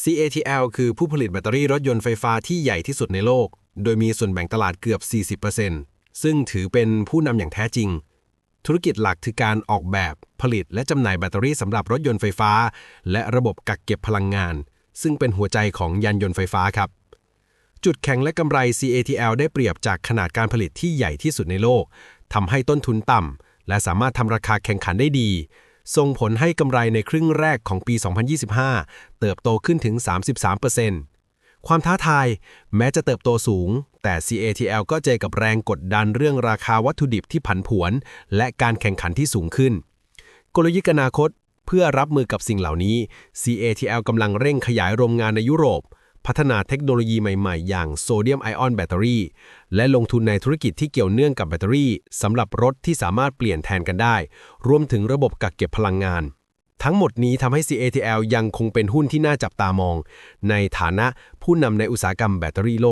CATL คือผู้ผลิตแบตเตอรี่รถยนต์ไฟฟ้าที่ใหญ่ที่สุดในโลก โดยมีส่วนแบ่งตลาดเกือบ 40%ซึ่งถือเป็นผู้นำอย่างแท้จริง ธุรกิจหลักคือการออกแบบผลิตและจำหน่ายแบตเตอรี่สำหรับรถยนต์ไฟฟ้า และระบบกักเก็บพลังงาน ซึ่งเป็นหัวใจของยานยนต์ไฟฟ้าครับ จุดแข็งและกำไร CATL ได้เปรียบจากขนาดการผลิตที่ใหญ่ที่สุดในโลกทำให้ต้นทุนต่ำและสามารถทำราคาแข่งขันได้ดี ส่งผลให้กำไรในครึ่งแรกของปี 2025 เติบโตขึ้นถึง 33%ความท้าทาย แม้จะเติบโตสูง แต่ CATL ก็เจอกับแรงกดดันเรื่องราคาวัตถุดิบที่ผันผวน และการแข่งขันที่สูงขึ้น กลยุทธ์อนาคต เพื่อรับมือกับสิ่งเหล่านี้ CATL กำลังเร่งขยายโรงงานในยุโรป พัฒนาเทคโนโลยีใหม่ๆ อย่างโซเดียมไอออนแบตเตอรี่และลงทุนในธุรกิจที่เกี่ยวเนื่องกับแบตเตอรี่สำหรับรถที่สามารถเปลี่ยนแทนกันได้ รวมถึงระบบกักเก็บพลังงาน ทั้งหมดนี้ทำให้ CATL ยังคงเป็นหุ้นที่น่าจับตามอง ในฐานะผู้นำในอุตสาหกรรมแบตเตอรี่โลก